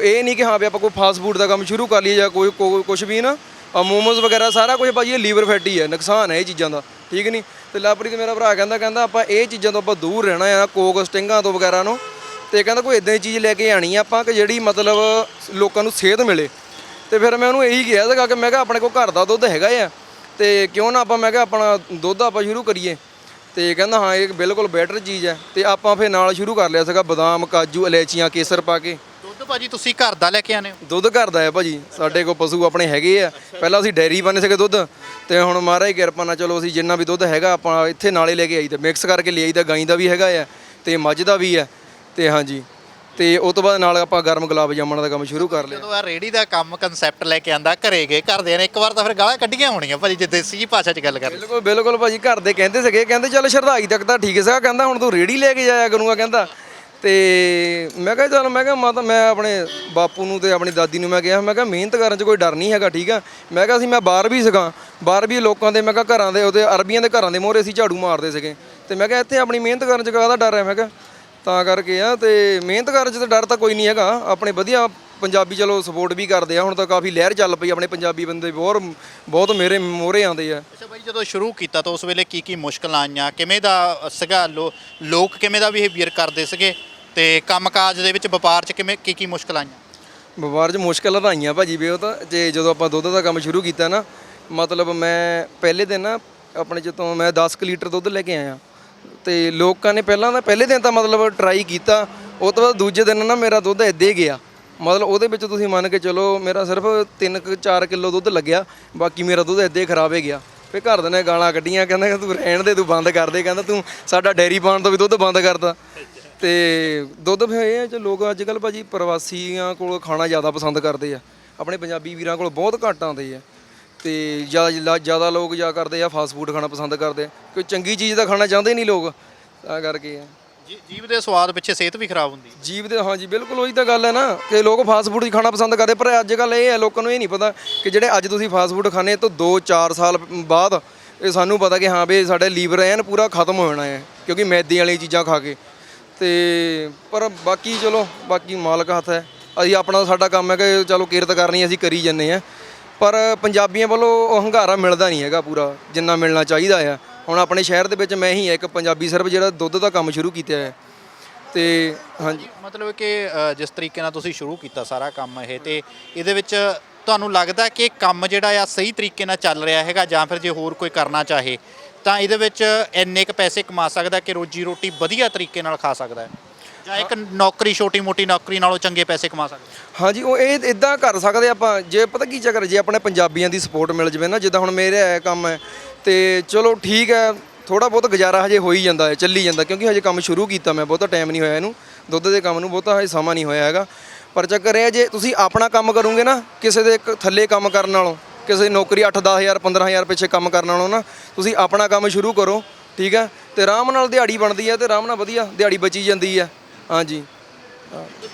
ਇਹ ਨਹੀਂ ਕਿ ਹਾਂ ਵੀ ਆਪਾਂ ਕੋਈ ਫਾਸਟ ਫੂਡ ਦਾ ਕੰਮ ਸ਼ੁਰੂ ਕਰ ਲਈਏ ਜਾਂ ਕੋਈ ਕੁਝ ਵੀ ਨਾ। ਆ ਵਗੈਰਾ ਸਾਰਾ ਕੁਝ ਭਾਜੀ ਇਹ ਲੀਵਰ ਫੈਟੀ ਹੈ, ਨੁਕਸਾਨ ਹੈ ਇਹ ਚੀਜ਼ਾਂ ਦਾ, ਠੀਕ ਨਹੀਂ? ਤੇ ਲਾਪਰੀ ਤੇ ਮੇਰਾ ਭਰਾ ਕਹਿੰਦਾ ਕਹਿੰਦਾ ਆਪਾਂ ਇਹ ਚੀਜ਼ਾਂ ਤੋਂ ਆਪਾਂ ਦੂਰ ਰਹਿਣਾ ਆ, ਕੋਕ ਸਟਿੰਗਾਂ ਤੋਂ ਵਗੈਰਾ ਨੂੰ, ਤੇ ਕਹਿੰਦਾ ਕੋਈ ਇਦਾਂ ਦੀ ਚੀਜ਼ ਲੈ ਕੇ ਆਣੀ ਆ ਆਪਾਂ ਕਿ ਜਿਹੜੀ ਮਤਲਬ ਲੋਕਾਂ ਨੂੰ ਸਿਹਤ ਮਿਲੇ। ਤੇ ਫਿਰ ਮੈਂ ਉਹਨੂੰ ਇਹੀ ਕਿਹਾ ਸੀਗਾ ਕਿ ਮੈਂ ਕਿਹਾ ਆਪਣੇ ਕੋਲ ਘਰ ਦਾ ਦੁੱਧ ਹੈਗਾ ਆ, ਤੇ ਕਿਉਂ ਨਾ ਆਪਾਂ, ਮੈਂ ਕਿਹਾ ਆਪਣਾ ਦੁੱਧ ਆਪਾਂ ਸ਼ੁਰੂ ਕਰੀਏ। ਤੇ ਕਹਿੰਦਾ, ਹਾਂ, ਇਹ ਬਿਲਕੁਲ ਬੈਟਰ ਚੀਜ਼ ਹੈ, ਤੇ ਆਪਾਂ ਫਿਰ ਨਾਲ ਸ਼ੁਰੂ ਕਰ ਲਿਆ ਸੀਗਾ ਬਦਾਮ, ਕਾਜੂ, ਇਲਾਇਚੀਆਂ, ਕੇਸਰ ਪਾ ਕੇ। ਭਾਜੀ ਤੁਸੀਂ ਘਰ ਦਾ ਲੈ ਕੇ ਆਨੇ ਹੋ? ਦੁੱਧ ਘਰ ਦਾ ਹੈ ਭਾਜੀ। ਸਾਡੇ ਕੋਲ ਪਸ਼ੂ ਆਪਣੇ ਹੈਗੇ ਆ। ਪਹਿਲਾਂ ਅਸੀਂ ਡੈਰੀ ਪਾਉਂਦੇ ਸੀਗੇ ਦੁੱਧ ਤੇ ਹੁਣ ਮਹਾਰਾਜ ਦੀ ਕਿਰਪਾ ਨਾਲ ਚਲੋ ਅਸੀਂ ਜਿੰਨਾ ਵੀ ਦੁੱਧ ਹੈਗਾ ਆਪਾਂ ਇੱਥੇ ਨਾਲੇ ਲੈ ਕੇ ਆਈ ਤੇ ਮਿਕਸ ਕਰਕੇ ਲੈ ਆਈ ਤਾਂ ਗਾਂ ਦਾ ਵੀ ਹੈਗਾ ਆ ਤੇ ਮੱਝ ਦਾ ਵੀ ਹੈ ਤੇ ਹਾਂਜੀ। ਤੇ ਉਸ ਤੋਂ ਬਾਅਦ ਨਾਲ ਆਪਾਂ ਗਰਮ ਗੁਲਾਬ ਜਾਮਣ ਦਾ ਕੰਮ ਸ਼ੁਰੂ ਕਰ ਲਿਆ। ਜਦੋਂ ਆ ਰੇੜੀ ਦਾ ਕੰਮ ਕਨਸੈਪਟ ਲੈ ਕੇ ਆਂਦਾ ਘਰੇ ਗਏ ਘਰਦਿਆਂ ਨੇ ਇੱਕ ਵਾਰ ਤਾਂ ਫਿਰ ਗਾਲਾਂ ਕੱਢੀਆਂ ਹੋਣੀਆਂ ਭਾਜੀ ਜੇ ਦੇਸੀ ਜੀ ਭਾਸ਼ਾ 'ਚ ਗੱਲ ਕਰ ਬਿਲਕੁਲ ਬਿਲਕੁਲ ਭਾਜੀ ਘਰ ਦੇ ਕਹਿੰਦੇ ਸੀਗੇ ਕਹਿੰਦੇ ਚੱਲ ਸ਼ਰਧਾਈ ਤੱਕ ਤਾਂ ਠੀਕ ਸੀਗਾ ਕਹਿੰਦਾ ਹੁਣ ਤੂੰ ਰੇੜੀ ਲੈ ਕੇ ਜਾਇਆ ਕਰੂੰਗਾ ਕਹਿੰਦਾ। ਤੇ ਮੈਂ ਕਿਹਾ ਚੱਲ, ਮੈਂ ਕਿਹਾ ਮਾਤਾ, ਮੈਂ ਆਪਣੇ ਬਾਪੂ ਨੂੰ ਤੇ ਆਪਣੀ ਦਾਦੀ ਨੂੰ ਮੈਂ ਕਿਹਾ ਮੈਂ ਕਿਹਾ ਮਿਹਨਤ ਕਰਨ 'ਚ ਕੋਈ ਡਰ ਨਹੀਂ ਹੈਗਾ, ਠੀਕ ਆ? ਮੈਂ ਕਿਹਾ ਸੀ ਮੈਂ ਬਾਹਰ ਵੀ ਸੀਗਾ ਬਾਹਰ ਵੀ ਲੋਕਾਂ ਦੇ, ਮੈਂ ਕਿਹਾ ਘਰਾਂ ਦੇ, ਉਹਦੇ ਅਰਬੀਆਂ ਦੇ ਘਰਾਂ ਦੇ ਮੋਹਰੇ ਅਸੀਂ ਝਾੜੂ ਮਾਰਦੇ ਸੀਗੇ। ਤੇ ਮੈਂ ਕਿਹਾ ਇੱਥੇ ਆਪਣੀ ਮਿਹਨਤ ਕਰਨ 'ਚ ਕਾਹਦਾ ਡਰ ਹੈ, ਮੈਂ ਕਿਹਾ? ਤਾਂ ਕਰਕੇ ਆ, ਤੇ ਮਿਹਨਤ ਕਰਨ 'ਚ ਤਾਂ ਡਰ ਤਾਂ ਕੋਈ ਨਹੀਂ ਹੈਗਾ। ਆਪਣੇ ਵਧੀਆ ਪੰਜਾਬੀ ਚਲੋ ਸਪੋਰਟ ਵੀ ਕਰਦੇ ਆ, ਹੁਣ ਤਾਂ ਕਾਫੀ ਲਹਿਰ ਚੱਲ ਪਈ ਆਪਣੇ ਪੰਜਾਬੀ ਬੰਦੇ, ਬਹੁਤ ਬਹੁਤ ਮੇਰੇ ਮੋਹਰੇ ਆਉਂਦੇ ਆ। ਜਦੋਂ ਸ਼ੁਰੂ ਕੀਤਾ ਤਾਂ ਉਸ ਵੇਲੇ ਕੀ ਕੀ ਮੁਸ਼ਕਲਾਂ ਆਈਆਂ? ਕਿਵੇਂ ਦਾ ਸੀਗਾ ਲੋ- ਲੋਕ ਕਿਵੇਂ ਦਾ ਬਿਹੇਵੀਅਰ ਕਰਦੇ ਸੀਗੇ? ਤੇ ਕੰਮਕਾਜ ਦੇ ਵਿੱਚ ਵਪਾਰ 'ਚ ਕਿਵੇਂ, ਕੀ ਕੀ ਮੁਸ਼ਕਲਾਂ ਆਈਆਂ? ਵਪਾਰ 'ਚ ਮੁਸ਼ਕਲਾਂ ਤਾਂ ਆਈਆਂ ਭਾਜੀ, ਵੀ ਉਹ ਤਾਂ ਜੇ ਜਦੋਂ ਆਪਾਂ ਦੁੱਧ ਦਾ ਕੰਮ ਸ਼ੁਰੂ ਕੀਤਾ ਨਾ, ਮਤਲਬ ਮੈਂ ਪਹਿਲੇ ਦਿਨ ਨਾ ਆਪਣੇ ਜਦੋਂ ਮੈਂ 10 ਕੁ ਲੀਟਰ ਦੁੱਧ ਲੈ ਕੇ ਆਇਆ। ਤੇ ਲੋਕਾਂ ਨੇ ਪਹਿਲਾਂ ਤਾਂ, ਪਹਿਲੇ ਦਿਨ ਤਾਂ ਮਤਲਬ ਟਰਾਈ ਕੀਤਾ, ਉਹ ਤੋਂ ਬਾਅਦ ਦੂਜੇ ਦਿਨ ਨਾ ਮੇਰਾ ਦੁੱਧ ਇੱਦਾਂ ਹੀ ਗਿਆ। ਮਤਲਬ ਉਹਦੇ ਵਿੱਚ ਤੁਸੀਂ ਮੰਨ ਕੇ ਚਲੋ, ਮੇਰਾ ਸਿਰਫ 3 4 ਕਿਲੋ ਦੁੱਧ ਲੱਗਿਆ, ਬਾਕੀ ਮੇਰਾ ਦੁੱਧ ਇੱਦਾਂ ਹੀ ਖਰਾਬ ਹੋ ਗਿਆ। ਫੇ ਘਰ ਦੇ ਨੇ ਗਾਲਾਂ ਕੱਢੀਆਂ, ਕਹਿੰਦਾ ਕਿ ਤੂੰ ਰਹਿਣ ਦੇ, ਤੂੰ ਬੰਦ ਕਰ ਦੇ, ਕਹਿੰਦਾ ਤੂੰ ਸਾਡਾ ਡੈਰੀ ਪਾਉਣ ਤੋਂ ਵੀ ਦੁੱਧ ਬੰਦ ਕਰਦਾ ਤੇ ਦੁੱਧ ਫਿਰ ਇਹ ਹੈ ਜੋ, ਲੋਕ ਅੱਜ ਕੱਲ ਭਾਜੀ ਪ੍ਰਵਾਸੀਆਂ ਕੋਲ ਖਾਣਾ ਜ਼ਿਆਦਾ ਪਸੰਦ ਕਰਦੇ ਆ। ਆਪਣੇ ਪੰਜਾਬੀ ਵੀਰਾਂ ਕੋਲ ਬਹੁਤ ਘੱਟ ਆਉਂਦੇ ਆ। ਤੇ ਜ਼ਿਆਦਾ ਜ਼ਿਆਦਾ ਲੋਕ ਜਾ ਕਰਦੇ ਆ ਫਾਸਟ ਫੂਡ ਖਾਣਾ ਪਸੰਦ ਕਰਦੇ ਕੋਈ ਚੰਗੀ ਚੀਜ਼ ਦਾ ਖਾਣਾ ਚਾਹੁੰਦੇ ਨਹੀਂ ਲੋਕ। ਤਾਂ ਕਰਕੇ ਆ। ਜੀ ਜੀਵ ਦੇ ਸਵਾਦ ਪਿੱਛੇ ਸਿਹਤ ਵੀ ਖਰਾਬ ਹੁੰਦੀ ਜੀਵ ਦੇ ਹਾਂਜੀ ਬਿਲਕੁਲ ਉਹੀ ਤਾਂ ਗੱਲ ਹੈ ਨਾ ਕਿ ਲੋਕ ਫਾਸਟ ਫੂਡ ਹੀ ਖਾਣਾ ਪਸੰਦ ਕਰਦੇ, ਪਰ ਅੱਜ ਕੱਲ ਇਹ ਹੈ, ਲੋਕਾਂ ਨੂੰ ਇਹ ਨਹੀਂ ਪਤਾ ਕਿ ਜਿਹੜੇ ਅੱਜ ਤੁਸੀਂ ਫਾਸਟ ਫੂਡ ਖਾਣੇ ਤੋਂ 2-4 ਸਾਲ ਬਾਅਦ ਇਹ ਸਾਨੂੰ ਪਤਾ ਕਿ ਹਾਂ ਵੀ ਸਾਡੇ ਲੀਵਰ ਐਨ ਪੂਰਾ ਖਤਮ ਹੋ ਜਾਣਾ ਹੈ, ਕਿਉਂਕਿ ਮੈਦੇ ਵਾਲੀਆਂ ਚੀਜ਼ਾਂ ਖਾ ਕੇ। ਤੇ ਪਰ ਬਾਕੀ ਚਲੋ, ਬਾਕੀ ਮਾਲਕ ਹੱਥ ਹੈ, ਅਸੀਂ ਆਪਣਾ ਸਾਡਾ ਕੰਮ ਹੈ ਕਿ ਚਲੋ ਕਿਰਤ ਕਰਨੀ ਅਸੀਂ ਕਰੀ ਜੰਨੇ ਆ ਪਰ ਪੰਜਾਬੀਆਂ ਵੱਲੋਂ ਉਹ ਹੰਗਾਰਾ ਮਿਲਦਾ ਨਹੀਂ ਹੈਗਾ ਪੂਰਾ, ਜਿੰਨਾ ਮਿਲਣਾ ਚਾਹੀਦਾ ਆ। ਹੁਣ ਆਪਣੇ ਸ਼ਹਿਰ ਦੇ ਵਿੱਚ ਮੈਂ ਹੀ ਇੱਕ ਪੰਜਾਬੀ ਸਿਰਫ ਜਿਹੜਾ ਦੁੱਧ ਦਾ ਕੰਮ ਸ਼ੁਰੂ ਕੀਤਾ ਹੈ। ਤੇ ਹਾਂਜੀ। ਮਤਲਬ ਕਿ ਅ, ਜਿਸ ਤਰੀਕੇ ਨਾਲ ਤੁਸੀਂ ਸ਼ੁਰੂ ਕੀਤਾ ਸਾਰਾ ਕੰਮ ਇਹ ਤੇ ਇਹਦੇ ਵਿੱਚ ਤੁਹਾਨੂੰ ਲੱਗਦਾ ਕਿ ਕੰਮ ਜਿਹੜਾ ਆ ਸਹੀ ਤਰੀਕੇ ਨਾਲ ਚੱਲ ਰਿਹਾ ਹੈਗਾ ਜਾਂ ਫਿਰ ਜੇ ਹੋਰ ਕੋਈ ਕਰਨਾ ਚਾਹੇ ਤਾਂ ਇਹਦੇ ਵਿੱਚ ਇੰਨੇ ਕ ਪੈਸੇ ਕਮਾ ਸਕਦਾ ਕਿ ਰੋਜੀ ਰੋਟੀ ਵਧੀਆ ਤਰੀਕੇ ਨਾਲ ਖਾ ਸਕਦਾ ਹੈ? ਜਾਂ ਇੱਕ ਨੌਕਰੀ ਛੋਟੀ ਮੋਟੀ ਨੌਕਰੀ ਨਾਲੋਂ ਚੰਗੇ ਪੈਸੇ ਕਮਾ ਸਕਦਾ ਹਾਂਜੀ ਉਹ ਇਹ ਇਦਾਂ ਕਰ ਸਕਦੇ ਆਪਾਂ ਜੇ ਪਤਾ ਕੀ ਚੱਕਰ ਜੇ ਆਪਣੇ ਪੰਜਾਬੀਆਂ ਦੀ ਸਪੋਰਟ ਮਿਲ ਜਵੇ ਨਾ ਜਿੱਦਾਂ ਹੁਣ ਮੇਰੇ ਇਹ ਕੰਮ ਹੈ ਤੇ ਚਲੋ ਠੀਕ ਹੈ ਥੋੜਾ ਬਹੁਤ ਗੁਜ਼ਾਰਾ ਹਜੇ ਹੋ ਹੀ ਜਾਂਦਾ ਹੈ, ਚੱਲੀ ਜਾਂਦਾ ਕਿਉਂਕਿ ਹਜੇ ਕੰਮ ਸ਼ੁਰੂ ਕੀਤਾ ਮੈਂ, ਬਹੁਤਾ ਟਾਈਮ ਨਹੀਂ ਹੋਇਆ ਇਹਨੂੰ, ਦੁੱਧ ਦੇ ਕੰਮ ਨੂੰ ਬਹੁਤਾ ਹਜੇ ਸਮਾਂ ਨਹੀਂ ਹੋਇਆ ਹੈਗਾ। ਪਰ ਚੱਕਰ ਇਹ ਹੈ, ਜੇ ਤੁਸੀਂ ਆਪਣਾ ਕੰਮ ਕਰੋਗੇ ਨਾ, ਕਿਸੇ ਦੇ ਇੱਕ ਥੱਲੇ ਕੰਮ ਕਰਨ ਨਾਲੋਂ, ਕਿਸੇ ਦੀ ਨੌਕਰੀ 8 10000 15000 ਪਿੱਛੇ ਕੰਮ ਕਰਨ ਨਾਲੋਂ ਨਾ, ਤੁਸੀਂ ਆਪਣਾ ਕੰਮ ਸ਼ੁਰੂ ਕਰੋ, ਠੀਕ ਹੈ, ਤੇ ਆਰਾਮ ਨਾਲ ਦਿਹਾੜੀ ਬਣਦੀ ਹੈ ਤੇ ਆਰਾਮ ਨਾਲ ਵਧੀਆ ਦਿਹਾੜੀ ਬਚੀ ਜਾਂਦੀ ਹੈ। ਹਾਂਜੀ।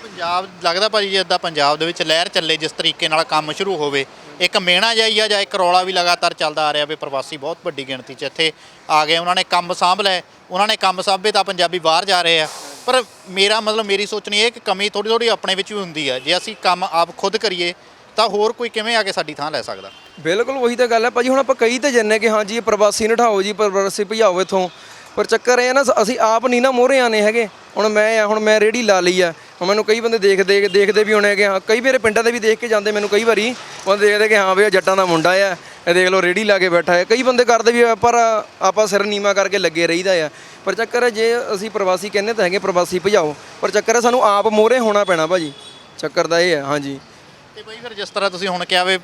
ਪੰਜਾਬ ਲੱਗਦਾ ਭਾਜੀ ਜੇ ਇਦਾਂ ਪੰਜਾਬ ਦੇ ਵਿੱਚ ਲਹਿਰ ਚੱਲੇ, ਜਿਸ ਤਰੀਕੇ ਨਾਲ ਕੰਮ ਸ਼ੁਰੂ ਹੋਵੇ ਇੱਕ ਮੇਣਾ ਜਾਈ ਆ ਜਾਂ ਇੱਕ ਰੌਲਾ ਵੀ ਲਗਾਤਾਰ ਚੱਲਦਾ ਆ ਰਿਹਾ ਵੀ ਪ੍ਰਵਾਸੀ ਬਹੁਤ ਵੱਡੀ ਗਿਣਤੀ 'ਚ ਇੱਥੇ ਆ ਗਏ। ਉਹਨਾਂ ਨੇ ਕੰਮ ਸਾਂਭ ਲਏ। ਉਹਨਾਂ ਨੇ ਕੰਮ ਸਾਂਭੇ ਤਾਂ ਪੰਜਾਬੀ ਬਾਹਰ ਜਾ ਰਹੇ ਆ। ਪਰ ਮੇਰਾ ਮਤਲਬ ਮੇਰੀ ਸੋਚਣੀ ਇਹ ਕਿ ਕਮੀ ਥੋੜੀ ਥੋੜੀ ਆਪਣੇ ਵਿੱਚ ਵੀ ਹੁੰਦੀ ਆ। ਜੇ ਅਸੀਂ ਕੰਮ ਆਪ ਖੁਦ ਕਰੀਏ ਤਾਂ ਹੋਰ ਕੋਈ ਕਿਵੇਂ ਆ ਕੇ ਸਾਡੀ ਥਾਂ ਲੈ ਸਕਦਾ? ਬਿਲਕੁਲ ਉਹੀ ਤਾਂ ਗੱਲ ਹੈ। ਭਾਜੀ ਹੁਣ ਆਪਾਂ ਕਹੀ ਤਾਂ ਜੰਨੇ ਕਿ ਹਾਂ ਜੀ, ਇਹ ਪ੍ਰਵਾਸੀ ਨਠਾਓ ਜੀ, ਪ੍ਰਵਾਸੀ ਭਜਾਓ ਇਥੋਂ। ਪਰ ਚੱਕਰ ਇਹ ਆ ਨਾ, ਅਸੀਂ ਆਪ ਨਹੀਂ ਨਾ ਮੋਹਰੇ ਆਨੇ ਹੈਗੇ। ਹੁਣ ਮੈਂ ਆ, ਹੁਣ ਮੈਂ ਰੇੜੀ ਲਾ ਲਈ ਆ। ਹੁਣ ਮੈਨੂੰ ਕਈ ਬੰਦੇ ਦੇਖਦੇ ਦੇਖਦੇ ਵੀ ਹੋਣੇ ਕਿ ਹਾਂ, ਕਈ ਮੇਰੇ ਪਿੰਡਾਂ ਦੇ ਵੀ ਦੇਖ ਕੇ ਜਾਂਦੇ ਮੈਨੂੰ ਕਈ ਵਾਰੀ। ਬੰਦੇ ਦੇਖਦੇ ਕਿ ਹਾਂ ਵੀ ਇਹ ਜੱਟਾਂ ਦਾ ਮੁੰਡਾ ਆ, ਇਹ ਦੇਖ ਲਓ ਰੇੜੀ ਲਾ ਕੇ ਬੈਠਾ ਹੈ ਕਈ ਬੰਦੇ ਕਰਦੇ ਵੀ ਆ, ਪਰ ਆਪਾਂ ਸਿਰ ਨੀਵਾ ਕਰਕੇ ਲੱਗੇ ਰਹੀਦਾ ਆ। ਪਰ ਚੱਕਰ ਹੈ ਜੇ ਅਸੀਂ ਪ੍ਰਵਾਸੀ ਕਹਿੰਦੇ ਤਾਂ ਹੈਗੇ ਪ੍ਰਵਾਸੀ ਭਜਾਓ, ਪਰ ਚੱਕਰ ਹੈ ਸਾਨੂੰ ਆਪ ਮੋਹਰੇ ਹੋਣਾ ਪੈਣਾ ਭਾਜੀ। ਚੱਕਰ ਦਾ ਇਹ ਹੈ ਹਾਂਜੀ। ਤੇ ਬਈ ਫਿਰ ਜਿਸ ਤਰ੍ਹਾਂ ਤੁਸੀਂ ਹੁਣ ਕਿਹਾ ਵੇ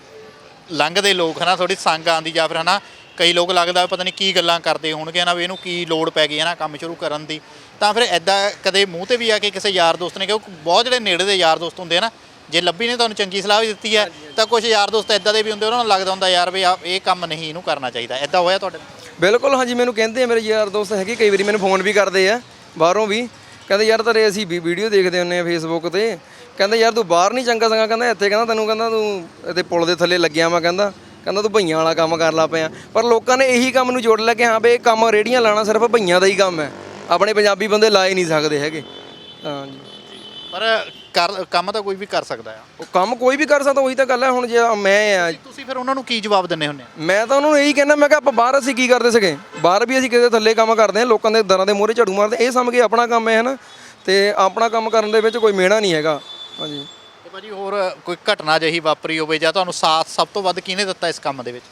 ਲੰਘਦੇ ਲੋਕ ਹਨਾ ਥੋੜੀ ਸੰਗ ਆਂਦੀ ਜਾਂ ਫਿਰ ਹਨਾ ਕਈ ਲੋਕ ਲੱਗਦਾ ਪਤਾ ਨਹੀਂ ਕੀ ਗੱਲਾਂ ਕਰਦੇ ਹੋਣਗੇ ਨਾ ਵੀ ਇਹਨੂੰ ਕੀ ਲੋੜ ਪੈ ਗਈ ਹੈ ਨਾ ਕੰਮ ਸ਼ੁਰੂ ਕਰਨ ਦੀ। ਤਾਂ ਫਿਰ ਐਦਾਂ ਕਦੇ ਮੂੰਹ ਤੇ ਵੀ ਆ ਕੇ ਕਿਸੇ ਯਾਰ ਦੋਸਤ ਨੇ ਕਿਹਾ ਬਹੁਤ ਜਿਹੜੇ ਨੇੜੇ ਦੇ ਯਾਰ ਦੋਸਤ ਹੁੰਦੇ ਆ ਨਾ ਜੇ ਲੱਭੀ ਨੇ ਤੁਹਾਨੂੰ ਚੰਗੀ ਸਲਾਹ ਵੀ ਦਿੱਤੀ ਹੈ ਤਾਂ ਕੁਝ ਯਾਰ ਦੋਸਤ ਐਦਾਂ ਦੇ ਵੀ ਹੁੰਦੇ ਉਹਨਾਂ ਨੂੰ ਲੱਗਦਾ ਹੁੰਦਾ ਯਾਰ ਵੀ ਆ ਇਹ ਕੰਮ ਨਹੀਂ ਇਹਨੂੰ ਕਰਨਾ ਚਾਹੀਦਾ। ਐਦਾਂ ਹੋਇਆ ਤੁਹਾਡੇ ਨਾਲ? ਬਿਲਕੁਲ ਹਾਂਜੀ ਮੈਨੂੰ ਕਹਿੰਦੇ ਆ ਮੇਰੇ ਯਾਰ ਦੋਸਤ ਹੈਗੇ ਕਈ ਵਾਰੀ ਮੈਨੂੰ ਫੋਨ ਵੀ ਕਰਦੇ ਆ ਬਾਹਰੋਂ ਵੀ। ਕਹਿੰਦੇ ਯਾਰ ਤੇਰੇ ਅਸੀਂ ਵੀ ਵੀਡੀਓ ਦੇਖਦੇ ਹੁੰਨੇ ਆ ਫੇਸਬੁੱਕ ਤੇ। ਕਹਿੰਦੇ ਯਾਰ ਤੂੰ ਬਾਹਰ ਨਹੀਂ ਚੰਗਾ ਸੰਗਾ ਕਹਿੰਦਾ ਇੱਥੇ ਕਹਿੰਦਾ ਤੈਨੂੰ ਕਹਿੰਦਾ ਤੂੰ ਇੱਥੇ ਪੁਲ ਦੇ ਥੱਲੇ ਲੱਗਿਆ ਵਾ ਕਹਿੰਦਾ। ਕਹਿੰਦਾ ਤੂੰ ਭਈਆਂ ਵਾਲਾ ਕੰਮ ਕਰ ਲਾ ਪਿਆ। ਪਰ ਲੋਕਾਂ ਨੇ ਇਹੀ ਕੰਮ ਨੂੰ ਜੋੜ ਲਿਆ ਕਿ ਹਾਂ ਬਈ ਇਹ ਕੰਮ ਰੇੜੀਆਂ ਲਾਣਾ ਸਿਰਫ ਭਈਆਂ ਦਾ ਹੀ ਕੰਮ ਹੈ। ਆਪਣੇ ਪੰਜਾਬੀ ਬੰਦੇ ਲਾ ਹੀ ਨਹੀਂ ਸਕਦੇ ਹੈਗੇ। ਹਾਂਜੀ ਪਰ ਕਰ ਕੰਮ ਤਾਂ ਕੋਈ ਵੀ ਕਰ ਸਕਦਾ ਆ। ਉਹ ਕੰਮ ਕੋਈ ਵੀ ਕਰ ਸਕਦਾ ਉਹੀ ਤਾਂ ਗੱਲ ਹੈ ਹੁਣ ਜੇ ਮੈਂ ਆ। ਤੁਸੀਂ ਫਿਰ ਉਹਨਾਂ ਨੂੰ ਕੀ ਜਵਾਬ ਦਿੰਦੇ ਹੁੰਦੇ ਆ? ਮੈਂ ਤਾਂ ਉਹਨਾਂ ਨੂੰ ਇਹੀ ਕਹਿੰਦਾ ਮੈਂ ਕਿਹਾ ਆਪਾਂ ਬਾਹਰ ਅਸੀਂ ਕੀ ਕਰਦੇ ਸੀਗੇ? ਬਾਹਰ ਵੀ ਅਸੀਂ ਕਿਤੇ ਥੱਲੇ ਕੰਮ ਕਰਦੇ ਹਾਂ ਲੋਕਾਂ ਦੇ ਦਰਾਂ ਦੇ ਮੂਹਰੇ ਝਾੜੂ ਮਾਰਦੇ ਇਹ ਸਮਝ ਕੇ ਆਪਣਾ ਕੰਮ ਹੈ ਹਨਾ? ਤੇ ਆਪਣਾ ਕੰਮ ਕਰਨ ਦੇ ਵਿੱਚ ਕੋਈ ਮਿਹਣਾ ਨਹੀਂ ਹੈਗਾ। ਹਾਂਜੀ। ਤੇ ਭਾਜੀ ਹੋਰ ਕੋਈ ਘਟਨਾ ਜਿਹੀ ਵਾਪਰੀ ਹੋਵੇ ਜਾਂ ਤੁਹਾਨੂੰ ਸਾਥ ਸਭ ਤੋਂ ਵੱਧ ਕਿਹਨੇ ਦਿੱਤਾ ਇਸ ਕੰਮ ਦੇ ਵਿੱਚ?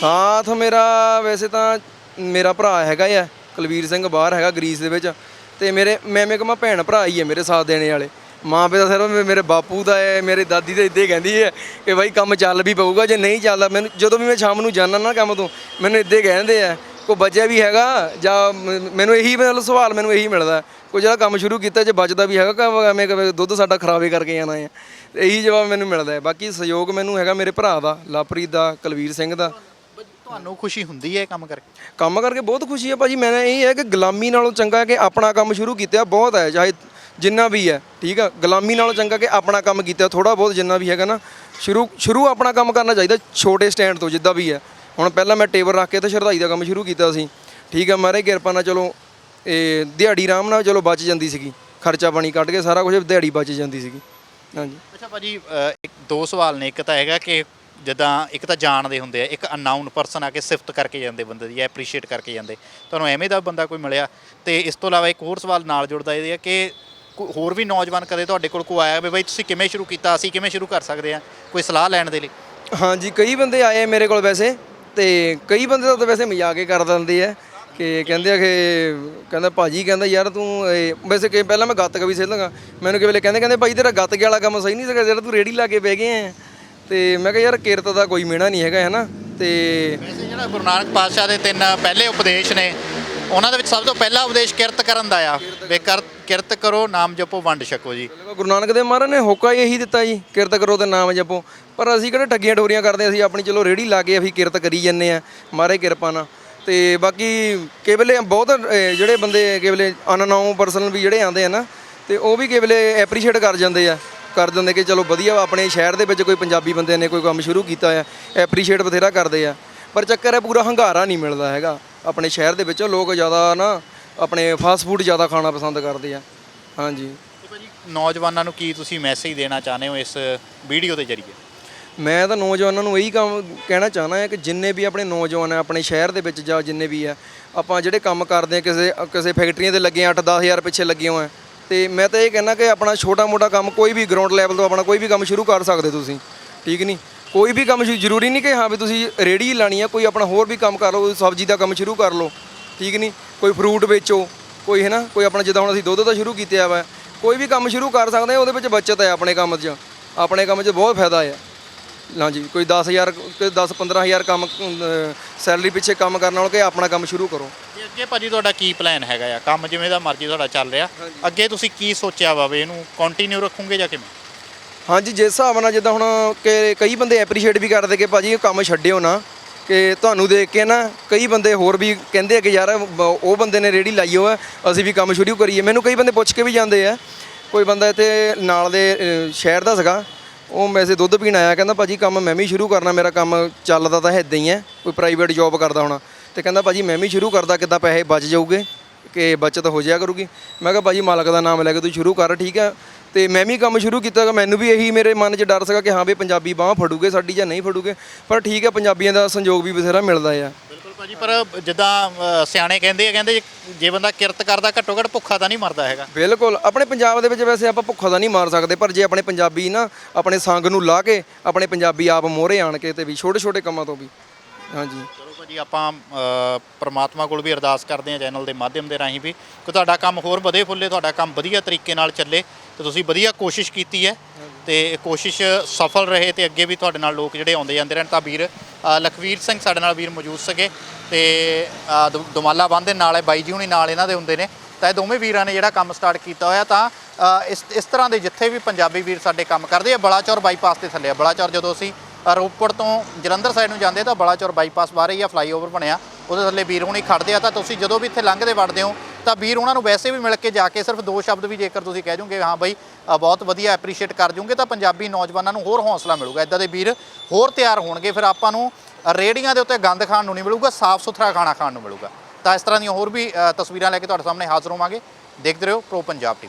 ਸਾਥ ਮੇਰਾ ਵੈਸੇ ਤਾਂ ਮੇਰਾ ਭਰਾ ਹੈਗਾ ਆ, ਕੁਲਵੀਰ ਸਿੰਘ ਬਾਹਰ ਹੈਗਾ ਗਰੀਸ ਦੇ ਵਿੱਚ ਤੇ ਮੇਰੇ, ਮੈਂ ਮੈਂ ਕਹਾਂ ਭੈਣ ਭਰਾ ਹੀ ਹੈ ਮੇਰੇ ਸਾਥ ਦੇਣੇ ਵਾਲੇ। ਮਾਂ ਪਿਓ ਦਾ ਸਿਰਫ ਮੇ- ਮੇਰੇ ਬਾਪੂ ਦਾ ਹੈ, ਮੇਰੇ ਦਾਦੀ ਤਾਂ ਇੱਦਾਂ ਹੀ ਕਹਿੰਦੀ ਹੈ ਕਿ ਬਾਈ ਕੰਮ ਚੱਲ ਵੀ ਪਊਗਾ, ਜੇ ਨਹੀਂ ਚੱਲਦਾ ਮੈਨੂੰ, ਜਦੋਂ ਵੀ ਮੈਂ ਸ਼ਾਮ ਨੂੰ ਜਾਂਦਾ ਨਾ ਕੰਮ ਤੋਂ, ਮੈਨੂੰ ਇੱਦਾਂ ਹੀ ਕਹਿੰਦੇ ਆ ਕੋ ਬਚਿਆ ਵੀ ਹੈਗਾ ਜਾਂ ਮ- ਮੈਨੂੰ ਇਹੀ ਮਤਲਬ ਸਵਾਲ ਮੈਨੂੰ ਇਹੀ ਮਿਲਦਾ। ਕੋਈ ਜਿਹੜਾ ਕੰਮ ਸ਼ੁਰੂ ਕੀਤਾ ਜੇ ਬਚਦਾ ਵੀ ਹੈਗਾ ਕਿ ਐਵੇਂ ਕਿ ਦੁੱਧ ਸਾਡਾ ਖਰਾਬੇ ਕਰਕੇ ਜਾਣਾ ਹੈ ਇਹੀ ਜਵਾਬ ਮੈਨੂੰ ਮਿਲਦਾ ਹੈ। ਬਾਕੀ ਸਹਿਯੋਗ ਮੈਨੂੰ ਹੈਗਾ ਮੇਰੇ ਭਰਾ ਦਾ ਲਵਪ੍ਰੀਤ ਦਾ ਕੁਲਵੀਰ ਸਿੰਘ ਦਾ। ਤੁਹਾਨੂੰ ਖੁਸ਼ੀ ਹੁੰਦੀ ਹੈ ਇਹ ਕੰਮ ਕਰਕੇ? ਕੰਮ ਕਰਕੇ ਬਹੁਤ ਖੁਸ਼ੀ ਹੈ ਭਾਜੀ। ਮੈਂ ਇਹ ਹੈ ਕਿ ਗੁਲਾਮੀ ਨਾਲੋਂ ਚੰਗਾ ਕਿ ਆਪਣਾ ਕੰਮ ਸ਼ੁਰੂ ਕੀਤਾ ਬਹੁਤ ਹੈ ਚਾਹੇ ਜਿੰਨਾ ਵੀ ਹੈ ਠੀਕ ਆ? ਗੁਲਾਮੀ ਨਾਲੋਂ ਚੰਗਾ ਕਿ ਆਪਣਾ ਕੰਮ ਕੀਤਾ ਥੋੜਾ ਬਹੁਤ ਜਿੰਨਾ ਵੀ ਹੈਗਾ ਨਾ ਸ਼ੁਰੂ ਸ਼ੁਰੂ ਆਪਣਾ ਕੰਮ ਕਰਨਾ ਚਾਹੀਦਾ ਛੋਟੇ ਸਟੈਂਡ ਤੋਂ ਜਿੱਦਾਂ ਵੀ ਹੈ। ਹੁਣ ਪਹਿਲਾਂ ਮੈਂ ਟੇਬਲ ਰੱਖ ਕੇ ਤੇ ਸ਼ਰਧਾਈ ਦਾ ਕੰਮ ਸ਼ੁਰੂ ਕੀਤਾ ਸੀ। ਠੀਕ ਆ ਮਾਰੇ ਕਿਰਪਾ ਨਾਲ ਚਲੋ ਇਹ ਦਿਹਾੜੀ ਆਰਾਮ ਨਾਲ ਚਲੋ ਬਚ ਜਾਂਦੀ ਸੀਗੀ। ਖਰਚਾ ਪਾਣੀ ਕੱਢ ਕੇ ਸਾਰਾ ਕੁਝ ਦਿਹਾੜੀ ਬਚ ਜਾਂਦੀ ਸੀਗੀ। ਹਾਂਜੀ। ਅੱਛਾ ਭਾਜੀ ਅ, ਇੱਕ ਦੋ ਸਵਾਲ ਨੇ ਇੱਕ ਤਾਂ ਹੈਗਾ ਕਿ ਜਦਾਂ ਇੱਕ ਤਾਂ ਜਾਣਦੇ ਹੁੰਦੇ ਆ ਇੱਕ ਅਨਾਊਨ ਪਰਸਨ ਆ ਕੇ ਸਿਫਤ ਕਰਕੇ ਜਾਂਦੇ ਬੰਦੇ ਦੀ ਐਪਰੀਸ਼ੀਏਟ ਕਰਕੇ ਜਾਂਦੇ। ਤੁਹਾਨੂੰ ਐਵੇਂ ਦਾ ਬੰਦਾ ਕੋਈ ਮਿਲਿਆ? ਤੇ ਇਸ ਤੋਂ ਇਲਾਵਾ ਇੱਕ ਹੋਰ ਸਵਾਲ ਨਾਲ ਜੁੜਦਾ ਇਹ ਹੈ ਕਿ ਕੋਈ ਹੋਰ ਵੀ ਨੌਜਵਾਨ ਕਦੇ ਤੁਹਾਡੇ ਕੋਲ ਕੋਈ ਆਇਆ ਵੀ ਬਾਈ ਤੁਸੀਂ ਕਿਵੇਂ ਸ਼ੁਰੂ ਕੀਤਾ ਅਸੀਂ ਕਿਵੇਂ ਸ਼ੁਰੂ ਕਰ ਸਕਦੇ ਆ? ਕੋਈ ਸਲਾਹ ਲੈਣ ਦੇ ਲਈ? ਹਾਂਜੀ ਕਈ ਬੰਦੇ ਆਏ ਆ ਮੇਰੇ ਕੋਲ ਵੈਸੇ ਤੇ ਕਈ ਬੰਦੇ ਤਾਂ ਵੈਸੇ ਮਜ਼ਾਕ ਹੀ ਕਰ ਦਿੰਦੇ ਆ। ਕਿ ਕਹਿੰਦੇ ਆ ਕਿ ਕਹਿੰਦਾ ਭਾਜੀ ਕਹਿੰਦਾ ਯਾਰ ਤੂੰ ਇਹ ਵੈਸੇ ਕਿ ਪਹਿਲਾਂ ਮੈਂ ਗੱਤਕ ਵੀ ਸਿੱਲਾਂਗਾ ਮੈਨੂੰ ਕਿ ਵੇਲੇ ਕਹਿੰਦੇ ਕਹਿੰਦੇ ਭਾਈ ਤੇਰਾ ਗੱਤਕੇ ਵਾਲਾ ਕੰਮ ਸਹੀ ਨਹੀਂ ਸੀਗਾ ਜਿਹੜਾ ਤੂੰ ਰੇੜੀ ਲਾ ਕੇ ਬਹਿ ਗਏ ਆ ਤੇ ਮੈਂ ਕਿਹਾ ਯਾਰ ਕਿਰਤ ਦਾ ਕੋਈ ਮਿਹਣਾ ਨਹੀਂ ਹੈਗਾ ਹੈ ਨਾ ਤੇ ਵੈਸੇ ਜਿਹੜਾ ਗੁਰੂ ਨਾਨਕ ਪਾਤਸ਼ਾਹ ਦੇ ਤਿੰਨ ਪਹਿਲੇ ਉਪਦੇਸ਼ ਨੇ ਉਹਨਾਂ ਦੇ ਵਿੱਚ ਸਭ ਤੋਂ ਪਹਿਲਾ ਉਪਦੇਸ਼ ਕਿਰਤ ਕਰਨ ਦਾ ਆ। ਵੀ ਕਰ ਕਿਰਤ ਕਰੋ ਨਾਮ ਜਪੋ ਵੰਡ ਛਕੋ ਜੀ। ਗੁਰੂ ਨਾਨਕ ਦੇਵ ਮਹਾਰਾਜ ਨੇ ਹੋਕਾ ਹੀ ਇਹੀ ਦਿੱਤਾ ਜੀ ਕਿਰਤ ਕਰੋ ਤੇ ਨਾਮ ਜਪੋ। ਪਰ ਅਸੀਂ ਕਿਹੜੇ ਠੱਗੀਆਂ ਠੋਰੀਆਂ ਕਰਦੇ ਅਸੀਂ ਆਪਣੀ ਚਲੋ ਰੇੜੀ ਲਾ ਕੇ ਅਸੀਂ ਕਿਰਤ ਕਰੀ ਜੰਨੇ ਆ ਮਹਾਰਾਜ ਕਿਰਪਾ ਨਾਲ। ਤੇ ਬਾਕੀ ਕਈ ਵੇਲੇ ਬਹੁਤ ਅਹ, ਜਿਹੜੇ ਬੰਦੇ ਕੇਵਲੇ ਅਨਨੋਨ ਪਰਸਨ ਵੀ ਜਿਹੜੇ ਆਉਂਦੇ ਆ ਨਾ ਤੇ ਉਹ ਵੀ ਕਈ ਵੇਲੇ ਐਪਰੀਸ਼ੀਏਟ ਕਰ ਜਾਂਦੇ ਆ। ਕਰ ਦਿੰਦੇ ਕਿ ਚਲੋ ਵਧੀਆ ਵਾ, ਆਪਣੇ ਸ਼ਹਿਰ ਦੇ ਵਿੱਚ ਕੋਈ ਪੰਜਾਬੀ ਬੰਦੇ ਨੇ ਕੋਈ ਕੰਮ ਸ਼ੁਰੂ ਕੀਤਾ ਆ ਐਪਰੀਸ਼ੀਏਟ ਬਥੇਰਾ ਕਰਦੇ ਆ। ਪਰ ਚੱਕਰ ਹੈ ਪੂਰਾ ਹੰਗਾਰਾ ਨਹੀਂ ਮਿਲਦਾ ਹੈਗਾ। ਆਪਣੇ ਸ਼ਹਿਰ ਦੇ ਵਿੱਚ ਲੋਕ ਜ਼ਿਆਦਾ ਨਾ ਆਪਣੇ ਫਾਸਟ ਫੂਡ ਜ਼ਿਆਦਾ ਖਾਣਾ ਪਸੰਦ ਕਰਦੇ ਆ। ਹਾਂਜੀ। ਤੇ ਭਾਜੀ ਨੌਜਵਾਨਾਂ ਨੂੰ ਕੀ ਤੁਸੀਂ ਮੈਸੇਜ ਦੇਣਾ ਚਾਹੁੰਦੇ ਹੋ ਇਸ ਵੀਡੀਓ ਦੇ ਜ਼ਰੀਏ? ਮੈਂ ਤਾਂ ਨੌਜਵਾਨਾਂ ਨੂੰ ਇਹੀ ਕੰਮ ਕਹਿਣਾ ਚਾਹਨਾ ਹੈ ਕਿ ਜਿੰਨੇ ਵੀ ਆਪਣੇ ਨੌਜਵਾਨ ਆ, ਆਪਣੇ ਸ਼ਹਿਰ ਦੇ ਵਿੱਚ ਜਾਂ ਜਿੰਨੇ ਵੀ ਆ, ਆਪਾਂ ਜਿਹੜੇ ਕੰਮ ਕਰਦੇ ਆ, ਕਿਸੇ ਕਿਸੇ ਫੈਕਟਰੀਆਂ ਤੇ ਲੱਗੇ ਆ 8 ਹਜ਼ਾਰ ਪਿੱਛੇ ਲੱਗੇ ਹੋਏ ਆ, ਤੇ ਮੈਂ ਤਾਂ ਇਹ ਕਹਿਣਾ ਕਿ ਆਪਣਾ ਛੋਟਾ ਮੋਟਾ ਕੰਮ ਕੋਈ ਵੀ ਗਰਾਊਂਡ ਲੈਵਲ ਤੋਂ ਆਪਣਾ ਕੋਈ ਵੀ ਕੰਮ ਸ਼ੁਰੂ ਕਰ ਸਕਦੇ ਤੁਸੀਂ, ਠੀਕ ਨਹੀਂ? ਕੋਈ ਵੀ ਕੰਮ ਜ਼ਰੂਰੀ ਨਹੀਂ ਕਿ ਹਾਂ ਵੀ ਤੁਸੀਂ ਰੇੜੀ ਲਾਣੀ ਆ, ਕੋਈ ਆਪਣਾ ਹੋਰ ਵੀ ਕੰਮ ਕਰ ਲਓ, ਸਬਜ਼ੀ ਦਾ ਕੰਮ ਸ਼ੁਰੂ ਕਰ ਲਓ, ਠੀਕ ਨਹੀਂ? ਕੋਈ ਫਰੂਟ ਵੇਚੋ, ਕੋਈ ਹੈ ਨਾ ਕੋਈ ਆਪਣਾ ਜਿੱਦਾਂ ਹੁਣ ਅਸੀਂ ਦੁੱਧ ਦਾ ਸ਼ੁਰੂ ਕੀਤਾ ਵਾ, ਕੋਈ ਵੀ ਕੰਮ ਸ਼ੁਰੂ ਕਰ ਸਕਦੇ ਆ, ਉਹਦੇ ਵਿੱਚ ਬੱਚਤ ਹੈ ਆਪਣੇ ਕੰਮ 'ਚ, ਆਪਣੇ ਕੰਮ 'ਚ ਬਹੁਤ ਫਾਇਦਾ ਹੈ ਹਾਂਜੀ ਕੋਈ 10000 ਕੋਈ 10 15000 ਕੰਮ ਸੈਲਰੀ ਪਿੱਛੇ ਕੰਮ ਕਰਨ ਨਾਲੋਂ ਕਿ ਆਪਣਾ ਕੰਮ ਸ਼ੁਰੂ ਕਰੋ। ਤੇ ਅੱਗੇ ਭਾਜੀ ਤੁਹਾਡਾ ਕੀ ਪਲਾਨ ਹੈਗਾ ਆ? ਕੰਮ ਜਿਵੇਂ ਦਾ ਮਰਜ਼ੀ ਤੁਹਾਡਾ ਚੱਲ ਰਿਹਾ। ਅੱਗੇ ਤੁਸੀਂ ਕੀ ਸੋਚਿਆ ਵਾ ਵੀ ਇਹਨੂੰ ਕੰਟੀਨਿਊ ਰੱਖੋਗੇ ਜਾਂ ਕਿਵੇਂ? ਹਾਂਜੀ ਜਿਸ ਹਿਸਾਬ ਨਾਲ ਜਿੱਦਾਂ ਹੁਣ ਕਿ ਕਈ ਬੰਦੇ ਐਪਰੀਸ਼ੀਏਟ ਵੀ ਕਰਦੇ ਕਿ ਭਾਜੀ ਇਹ ਕੰਮ ਛੱਡਿਓ ਨਾ ਕਿ ਤੁਹਾਨੂੰ ਦੇਖ ਕੇ ਨਾ ਕਈ ਬੰਦੇ ਹੋਰ ਵੀ ਕਹਿੰਦੇ ਆ ਕਿ ਯਾਰ ਉਹ ਬੰਦੇ ਨੇ ਰੇੜੀ ਲਾਈ ਹੋਆ ਅਸੀਂ ਵੀ ਕੰਮ ਸ਼ੁਰੂ ਕਰੀਏ। ਮੈਨੂੰ ਕਈ ਬੰਦੇ ਪੁੱਛ ਕੇ ਵੀ ਜਾਂਦੇ ਆ। ਕੋਈ ਬੰਦਾ ਇੱਥੇ ਨਾਲ ਦੇ ਸ਼ਹਿਰ ਦਾ ਸੀਗਾ। ਉਹ ਵੈਸੇ ਦੁੱਧ ਪੀਣ ਆਇਆ, ਕਹਿੰਦਾ ਭਾਜੀ ਕੰਮ ਮੈਂ ਵੀ ਸ਼ੁਰੂ ਕਰਨਾ, ਮੇਰਾ ਕੰਮ ਚੱਲਦਾ ਤਾਂ ਇੱਦਾਂ ਹੀ ਹੈ, ਕੋਈ ਪ੍ਰਾਈਵੇਟ ਜੌਬ ਕਰਦਾ ਹੋਣਾ। ਤੇ ਕਹਿੰਦਾ ਭਾਜੀ ਮੈਂ ਵੀ ਸ਼ੁਰੂ ਕਰਦਾ, ਕਿੱਦਾਂ ਪੈਸੇ ਬਚ ਜਾਊਗੇ, ਕਿ ਬਚਤ ਹੋ ਜਾਇਆ ਕਰੂਗੀ। ਮੈਂ ਕਿਹਾ ਭਾਜੀ ਮਾਲਕ ਦਾ ਨਾਮ ਲੈ ਕੇ ਤੂੰ ਸ਼ੁਰੂ ਕਰ, ਠੀਕ ਹੈ। ਤੇ ਮੈਂ ਵੀ ਕੰਮ ਸ਼ੁਰੂ ਕੀਤਾ ਗਾ ਮੈਨੂੰ ਵੀ ਇਹੀ ਮੇਰੇ ਮਨ 'ਚ ਡਰ ਸੀਗਾ ਕਿ ਹਾਂ ਵੀ ਪੰਜਾਬੀ ਬਾਹ ਫੜੂਗੇ, ਸਾਡੀ ਜਾਂ ਨਹੀਂ ਫੜੂਗੇ। ਪਰ ਠੀਕ ਹੈ, ਪੰਜਾਬੀਆਂ ਦਾ ਸੰਯੋਗ ਵੀ ਬਥੇਰਾ ਮਿਲਦਾ ਆ। ਭਾਜੀ ਪਰ ਜਿੱਦਾਂ ਅ, ਸਿਆਣੇ ਕਹਿੰਦੇ ਆ ਕਹਿੰਦੇ ਜੇ- ਜੇ ਬੰਦਾ ਕਿਰਤ ਕਰਦਾ ਘੱਟੋ ਘੱਟ ਭੁੱਖਾ ਤਾਂ ਨਹੀਂ ਮਰਦਾ ਹੈਗਾ। ਬਿਲਕੁਲ ਆਪਣੇ ਪੰਜਾਬ ਦੇ ਵਿੱਚ ਵੈਸੇ ਆਪਾਂ ਭੁੱਖਾ ਤਾਂ ਨਹੀਂ ਮਾਰ ਸਕਦੇ ਪਰ ਜੇ ਆਪਣੇ ਪੰਜਾਬੀ ਨਾ ਆਪਣੇ ਸੰਗ ਨੂੰ ਲਾ ਕੇ ਆਪਣੇ ਪੰਜਾਬੀ ਆਪ ਮੋਹਰੇ ਆਣ ਕੇ ਤੇ ਵੀ ਛੋਟੇ ਛੋਟੇ ਕੰਮਾਂ ਤੋਂ ਵੀ। ਹਾਂਜੀ। ਚਲੋ ਭਾਜੀ ਆਪਾਂ ਅ, ਪ੍ਰਮਾਤਮਾ ਕੋਲ ਵੀ ਅਰਦਾਸ ਕਰਦੇ ਹਾਂ ਚੈਨਲ ਦੇ ਮਾਧਿਅਮ ਦੇ ਰਾਹੀਂ ਵੀ ਕਿ ਤੁਹਾਡਾ ਕੰਮ ਹੋਰ ਵਧੇ ਫੁੱਲੇ ਤੁਹਾਡਾ ਕੰਮ ਵਧੀਆ ਤਰੀਕੇ ਨਾਲ ਚੱਲੇ ਤੇ ਤੁਸੀਂ ਵਧੀਆ ਕੋਸ਼ਿਸ਼ ਕੀਤੀ ਹੈ। ਤੇ ਕੋਸ਼ਿਸ਼ ਸਫਲ ਰਹੇ ਤੇ ਅੱਗੇ ਵੀ ਤੁਹਾਡੇ ਨਾਲ ਲੋਕ ਜਿਹੜੇ ਆਉਂਦੇ ਜਾਂਦੇ ਰਹਿਣ। ਤਾਂ ਵੀਰ ਲਖਵੀਰ ਸਿੰਘ ਸਾਡੇ ਨਾਲ ਵੀਰ ਮੌਜੂਦ ਸਕੇ ਤੇ ਦੁ- ਦੁਮਾਲਾ ਬੰਨ੍ਹ ਦੇ ਨਾਲ ਹੈ, ਬਾਈ ਜੀ ਹੁਣੀ ਨਾਲ ਇਹਨਾਂ ਦੇ ਹੁੰਦੇ ਨੇ। ਤਾਂ ਇਹ ਦੋਵੇਂ ਵੀਰਾਂ ਨੇ ਜਿਹੜਾ ਕੰਮ ਸਟਾਰਟ ਕੀਤਾ ਹੋਇਆ ਤਾਂ ਇਸ ਇਸ ਤਰ੍ਹਾਂ ਦੇ ਜਿੱਥੇ ਵੀ ਪੰਜਾਬੀ ਵੀਰ ਸਾਡੇ ਕੰਮ ਕਰਦੇ ਆ, ਬਲਾਚੌਰ ਬਾਈਪਾਸ ਤੇ ਥੱਲੇ ਆ। ਬਲਾਚੌਰ ਜਦੋਂ ਅਸੀਂ ਰੋਪੜ ਤੋਂ ਜਲੰਧਰ ਸਾਈਡ ਨੂੰ ਜਾਂਦੇ ਤਾਂ ਬਲਾਚੌਰ ਬਾਈਪਾਸ ਬਾਹਰ ਹੀ ਆ ਫਲਾਈਓਵਰ ਬਣਿਆ। ਉਹਦੇ ਥੱਲੇ ਵੀਰ ਹੁਣੀ ਖੜਦੇ ਆ ਤਾਂ ਤੁਸੀਂ ਜਦੋਂ ਵੀ ਇੱਥੇ ਲੰਘਦੇ ਵੜਦੇ ਹੋ ਤਾਂ ਵੀਰ ਉਹਨਾਂ ਨੂੰ ਵੈਸੇ ਵੀ ਮਿਲ ਕੇ ਜਾ ਕੇ ਸਿਰਫ ਦੋ ਸ਼ਬਦ ਵੀ ਜੇਕਰ ਤੁਸੀਂ ਕਹਿ ਜੋਗੇ ਹਾਂ ਬਈ ਬਹੁਤ ਵਧੀਆ ਐਪਰੀਸ਼ੀਏਟ ਕਰ ਜੋਗੇ ਤਾਂ ਪੰਜਾਬੀ ਨੌਜਵਾਨਾਂ ਨੂੰ ਹੋਰ ਹੌਸਲਾ ਮਿਲੂਗਾ। ਇਦਾਂ ਦੇ ਵੀਰ ਹੋਰ ਤਿਆਰ ਹੋਣਗੇ ਫਿਰ ਆਪਾਂ ਨੂੰ ਅ, ਰੇਹੜੀਆਂ ਦੇ ਉੱਤੇ ਗੰਦ ਖਾਣ ਨੂੰ ਨਹੀਂ ਮਿਲੂਗਾ ਸਾਫ਼ ਸੁਥਰਾ ਖਾਣਾ ਖਾਣ ਨੂੰ ਮਿਲੂਗਾ। ਤਾਂ ਇਸ ਤਰ੍ਹਾਂ ਦੀਆਂ ਹੋਰ ਵੀ ਤਸਵੀਰਾਂ ਲੈ ਕੇ ਤੁਹਾਡੇ ਸਾਹਮਣੇ ਹਾਜ਼ਰ ਹੋਵਾਂਗੇ। ਦੇਖਦੇ ਰਹੋ ਪ੍ਰੋ ਪੰਜਾਬ ਟੀਵੀ